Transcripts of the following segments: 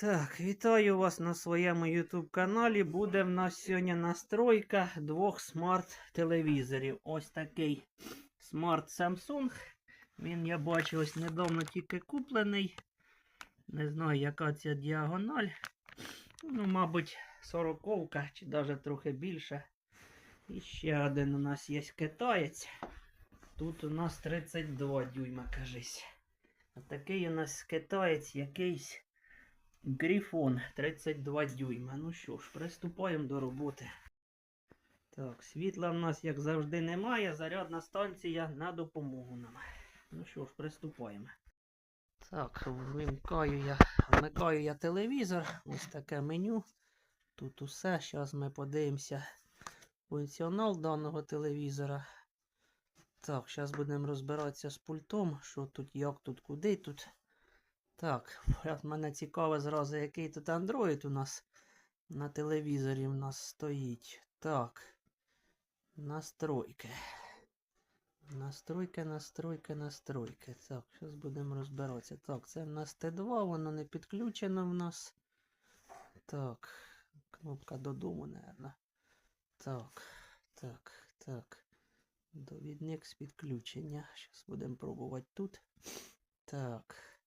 Так, вітаю вас на своєму YouTube каналі. Буде в нас сьогодні настройка двох смарт-телевізорів. Ось такий смарт Samsung. Він, я бачу, ось недавно тільки куплений. Не знаю, яка ця діагональ. Ну, мабуть, сороковка чи навіть трохи більше. І ще один у нас є китаєць. Тут у нас 32 дюйма, кажись. А такий у нас китаєць якийсь. Грифон 32 дюйма. Ну що ж, приступаємо до роботи. Так, світла в нас, як завжди, немає. Зарядна станція на допомогу нам. Ну що ж, приступаємо. Так, вмикаю я, вмикаю я телевізор. Ось таке меню. Тут усе. Зараз ми подивимося функціонал даного телевізора. Так, зараз будемо розбиратися з пультом. Що тут, як тут, куди тут. Так, мене цікаво зразу, який тут Android у нас на телевізорі у нас стоїть. Так. Настройки. Настройки, настройки, настройки. Так, зараз будемо розбиратися. Так, це в нас Т2, воно не підключено в нас. Так. Кнопка додому, наверное. Так, так, так. Довідник з підключення. Зараз будемо пробувати тут. Так.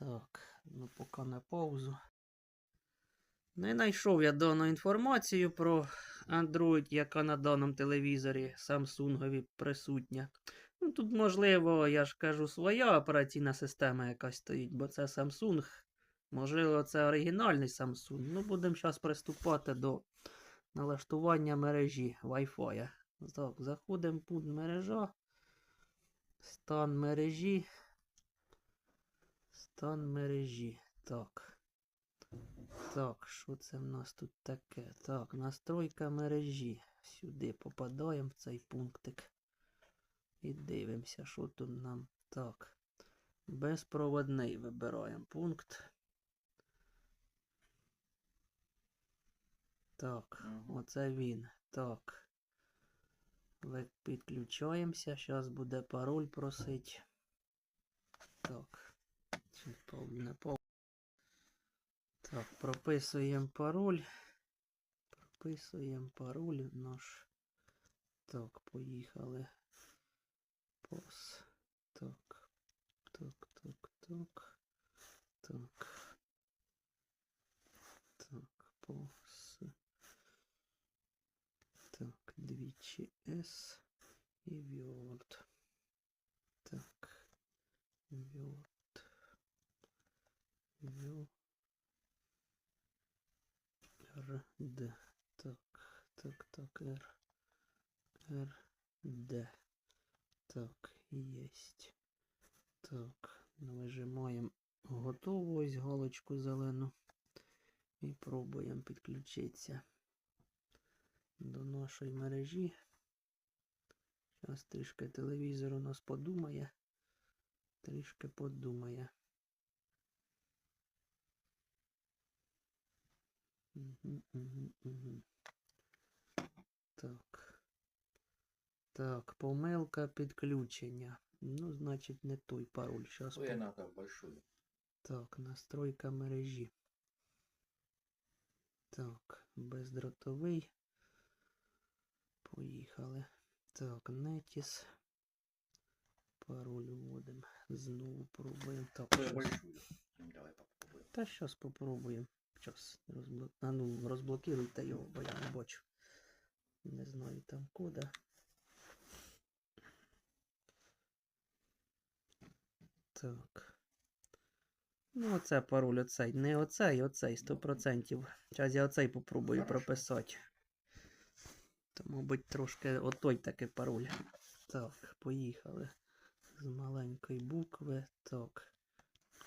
Так, ну поки на паузу. Не знайшов я дану інформацію про Android, яка на даному телевізорі Samsung присутня. Ну, тут, можливо, я ж кажу, своя операційна система якась стоїть, бо це Samsung. Можливо, це оригінальний Samsung. Ну, будемо зараз приступати до налаштування мережі Wi-Fi. Так, заходимо в пункт мережа. Стан мережі. Стан мережі. Так. Так, що це в нас тут таке? Так, настройка мережі. Сюди попадаємо в цей пунктик. І дивимося, що тут нам. Так. Безпроводний вибираємо пункт. Так, оце він. Так. Ви- Підключаємося. Зараз буде пароль просить. Так. Чи пов- не пов- Так, прописуємо пароль. Прописуємо пароль наш. Так, поїхали. Пос. Так. Так, так, так. Так. Так, пос. Так, двічі S і Word. Так. Word. Вю. Р. Д. Так, так, так, Р. Р. Д. Так, єсть. Так, нажимаємо готово, ось галочку зелену. І пробуємо підключитися до нашої мережі. Зараз трішки телевізор у нас подумає. Трішки подумає. Угу, угу, угу. Так. Так, помилка підключення. Ну, значить, не той пароль. Зараз Ой, она там большую. Так, настройка мережі. Так, бездротовий. Поїхали. Так, нетіс. Пароль вводимо. Знову пробуємо. Так, Ой, щас. Давай попробуем. Та щас попробуємо. Щас розблок... А ну, розблокируйте його, бо я не бачу. Не знаю там кода. Так. Ну, оце пароль оцей. Не оцей, оцей 100%. Зараз я оцей попробую Хорошо. прописати. То, мабуть, трошки отой такий пароль. Так, поїхали. З маленької букви. Так.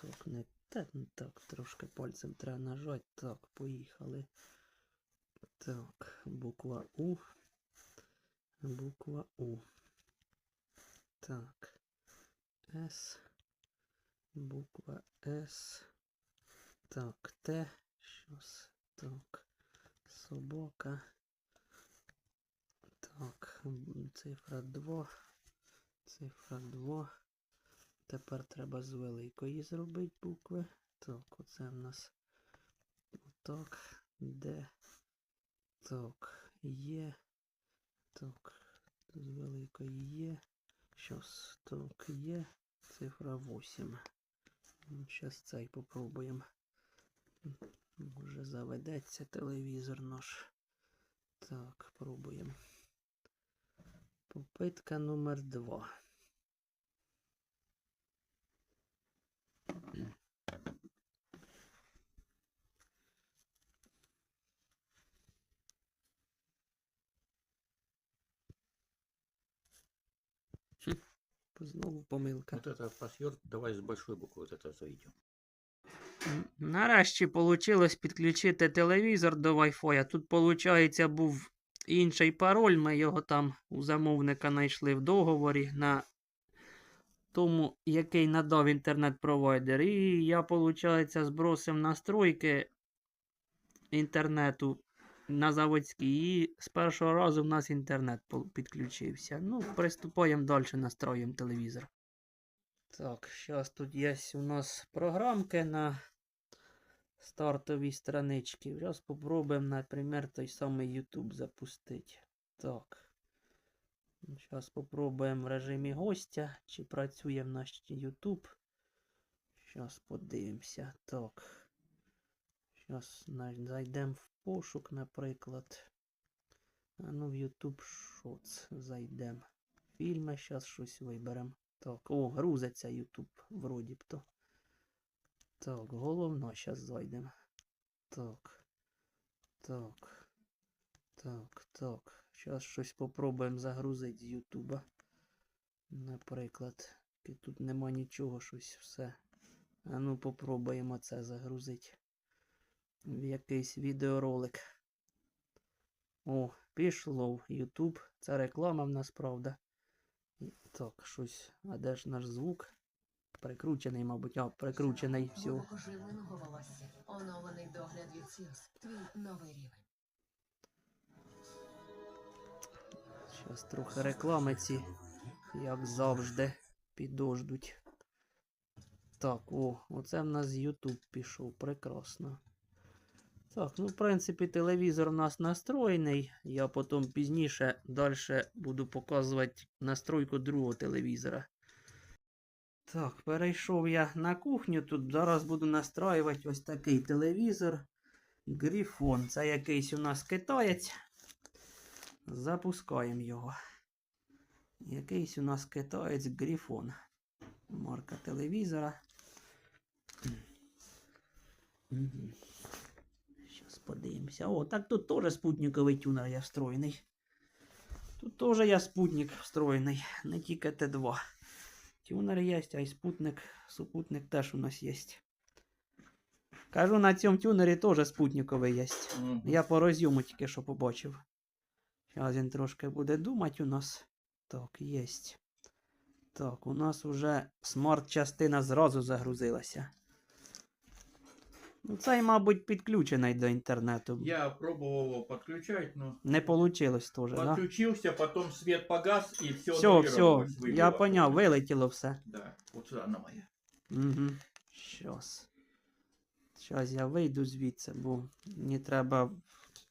Так, не та, ну, так, трошки пальцем треба нажати. Так, поїхали. Так, буква У. Буква У. Так. С. Буква С. Так, Т. Щось. Так. Собака. Так, цифра 2. Цифра 2. Тепер треба з великої зробити букви. Так, оце в нас. Так, де. Так, є. Так, з великої є. Щас, так, є. Цифра 8. Зараз цей попробуємо. Може заведеться телевізор наш. Так, пробуємо. Попитка номер 2. Знову помилка. Вот это пассвер, давай с большой буквы вот это зайдем. М, Нарешті вийшло підключити телевізор до Wi-Fi. Тут, виходить, був інший пароль. Ми його там у замовника знайшли в договорі на тому, який надав інтернет-провайдер. І я, виходить, збросив настройки інтернету на заводській. І з першого разу в нас інтернет підключився. Ну, приступаємо далі, настроїмо телевізор. Так, зараз тут є у нас програмки на стартовій страничці. Зараз спробуємо, наприклад, той самий YouTube запустити. Так. Зараз спробуємо в режимі гостя, чи працює в наш YouTube. Зараз подивимося. Так. Зараз зайдемо в пошук, наприклад. А ну в YouTube Shots зайдемо. Фільми, зараз щось виберемо. Так, о, грузиться YouTube, вроді б то. Так, головно, зараз зайдемо. Так. Так. Так, так. Зараз щось попробуємо загрузити з Ютуба. Наприклад. Тут нема нічого, щось все. А ну попробуємо це загрузити. В якийсь відеоролик. О, пішло в YouTube. Це реклама в нас, правда. Так, щось. А де ж наш звук? Прикручений, мабуть, а, прикручений все. Оновлений догляд від сліз. Твій новий рівень. Зараз трохи реклами ці, як завжди, підождуть. Так, о, оце в нас YouTube пішов. Прекрасно. Так, ну, в принципі, телевізор у нас настроєний. Я потім пізніше далі буду показувати настройку другого телевізора. Так, перейшов я на кухню. Тут зараз буду настраювати ось такий телевізор. Грифон. Це якийсь у нас китаєць. Запускаємо його. Якийсь у нас китаєць Грифон. Марка телевізора. Зараз подивимося. О, так тут теж спутниковий тюнер я встроєний. Тут теж я спутник встроєний, не тільки Т2. Тюнер є, а й спутник. Супутник теж у нас є. Кажу, на цьому тюнері теж спутниковий є. Я по розйому тільки що побачив. Зараз він трошки буде думати у нас. Так, єсть. Так, у нас уже смарт-частина зразу загрузилася. Ну, цей, мабуть, підключений до інтернету. Я пробовал его подключать, но Не вийшло теж, так? Да? подключился, потом свет погас и все Все, все, я поняв, вилетіло все. Да, вот сюда она моя. Угу. Щас. Щас я вийду звідси, бо мені треба.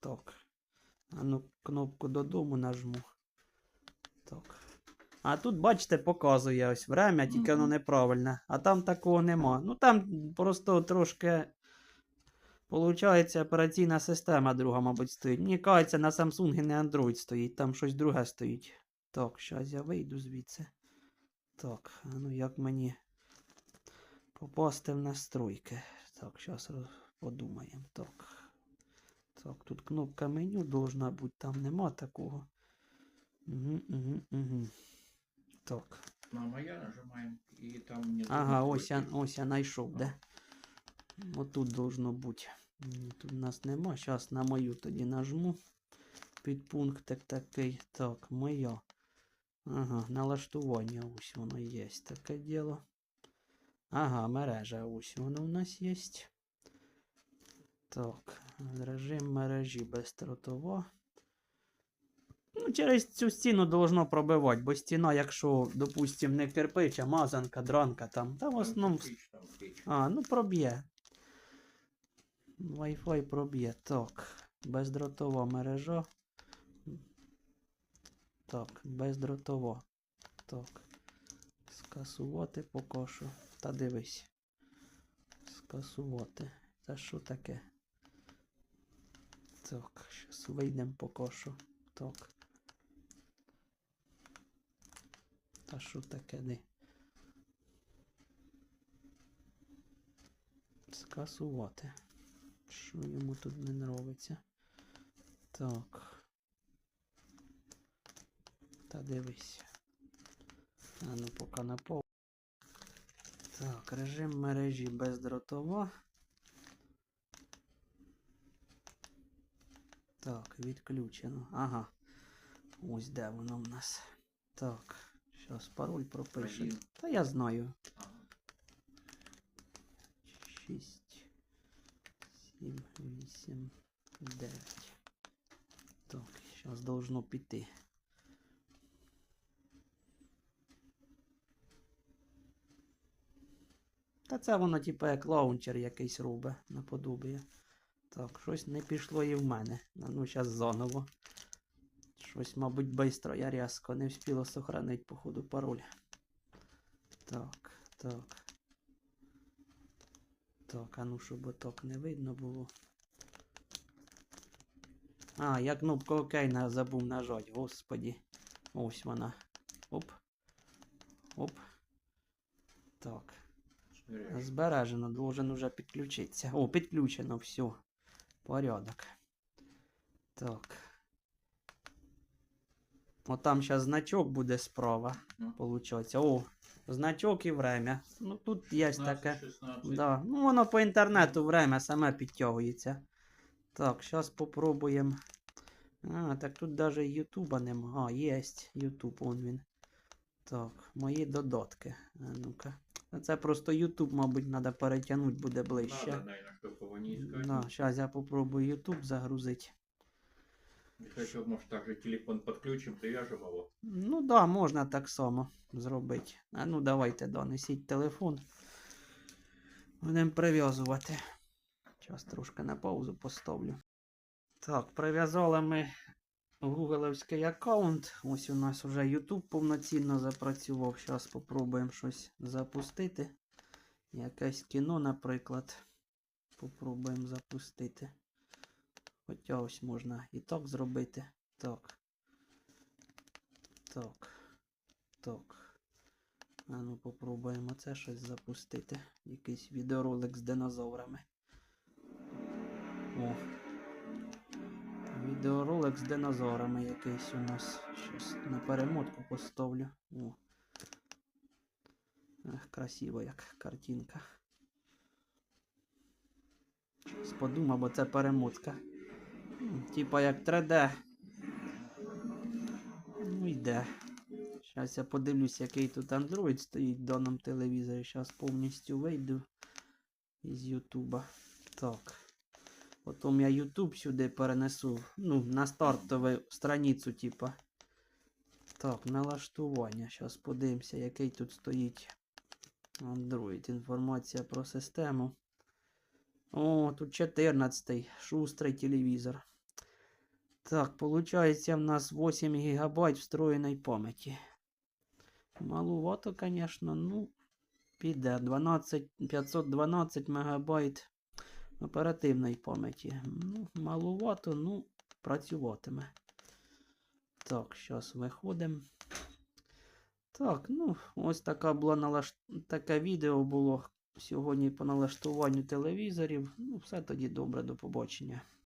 Так. А ну, кнопку додому нажму. Так. А тут, бачите, показує ось время, тільки воно неправильне. А там такого нема. Ну там просто трошки. Получається, операційна система друга, мабуть, стоїть. Мені кажеться, на Samsung не Android стоїть, там щось друге стоїть. Так, щас я вийду звідси. Так, а ну як мені попасти в настройки. Так, зараз подумаємо. Так. Так, тут кнопка меню должна бути, там нема такого. Угу, угу, угу. Так. На моя нажимаем, и там внизу Ага, ось я, ось я знайшов, де. Отут должно бути. Тут у нас нема. Зараз на мою тоді нажму. Підпунктик такий. Так, моя. Ага, налаштування ось воно є. Таке діло. Ага, мережа ось воно у нас є. Так, режим мережі бездротова. Ну, через цю стіну должно пробивати, бо стіна, якщо, допустим, не кирпич, а мазанка, дранка там, та в основному. А, ну проб'є. Wi-Fi проб'є. Так. Бездротова мережа. Так, бездротова. Так. Скасувати поки що. Та дивись. Скасувати. Це що таке? Так, щас вийдемо поки що. Так. Та що таке де? Скасувати. Що йому тут не нравиться? Так. Та дивись. А ну поки на пол. Так, режим мережі бездротова. Так, відключено. Ага. Ось де воно в нас. Так. Зараз пароль пропишу. Один. Та я знаю. 6, 7, 8, 9. Так, зараз должно піти. Та це воно, типу, як лаунчер якийсь робить наподобає. Так, щось не пішло і в мене. Ну, зараз заново. Щось, мабуть, бистро. Я різко не встигла сохранити, походу, пароль. Так, так. Так, а ну, щоб отак не видно було. А, я кнопку ОК на, забув нажать, господі. Ось вона. Оп. Оп. Так. Збережено, должен уже підключитися. О, підключено, все. Порядок. Так. От там зараз значок буде справа. Получається. О, значок і время. Ну тут є таке. 16. Да. Ну воно по інтернету время саме підтягується. Так, зараз попробуємо. А, так тут даже Ютуба нема. А, є Ютуб, он він. Так, мої додатки. А ну-ка. Це просто Ютуб, мабуть, треба перетягнути буде ближче. Искать. Да, зараз я попробую Ютуб загрузити. Если еще, может, также телефон подключим, привяжем его. Ну так, да, можна так само зробити. А ну давайте, да, несіть телефон. Будемо прив'язувати. Зараз трошки на паузу поставлю. Так, прив'язали ми гугловський аккаунт. Ось у нас вже YouTube повноцінно запрацював. Зараз спробуємо щось запустити. Якесь кіно, наприклад. Попробуємо запустити. Хоча ось можна і так зробити. Так. Так. Так. А ну попробуємо це щось запустити. Якийсь відеоролик з динозаврами. О. Відеоролик з динозаврами якийсь у нас. Щось на перемотку поставлю. О. Ах, красиво як картинка. Щось подумав, бо це перемотка. Типа як 3D. Ну йде. Зараз я подивлюсь, який тут Android стоїть в даному телевізорі. Зараз повністю вийду із Ютуба. Так. Потім я YouTube сюди перенесу. Ну, на стартову страницю, типа. Так, налаштування. Зараз подивимося, який тут стоїть Android. Інформація про систему. О, тут 14-й. шустрий телевізор. Так, получается в нас 8 гигабайт встроєної пам'яті. Малувато, конечно, ну, піде 12, 512 мегабайт оперативної пам'яті. Ну, малувато, ну, працюватиме. Так, зараз виходимо. Так, ну, ось така була налаш... таке відео було сьогодні по налаштуванню телевізорів. Ну, все тоді добре, до побачення.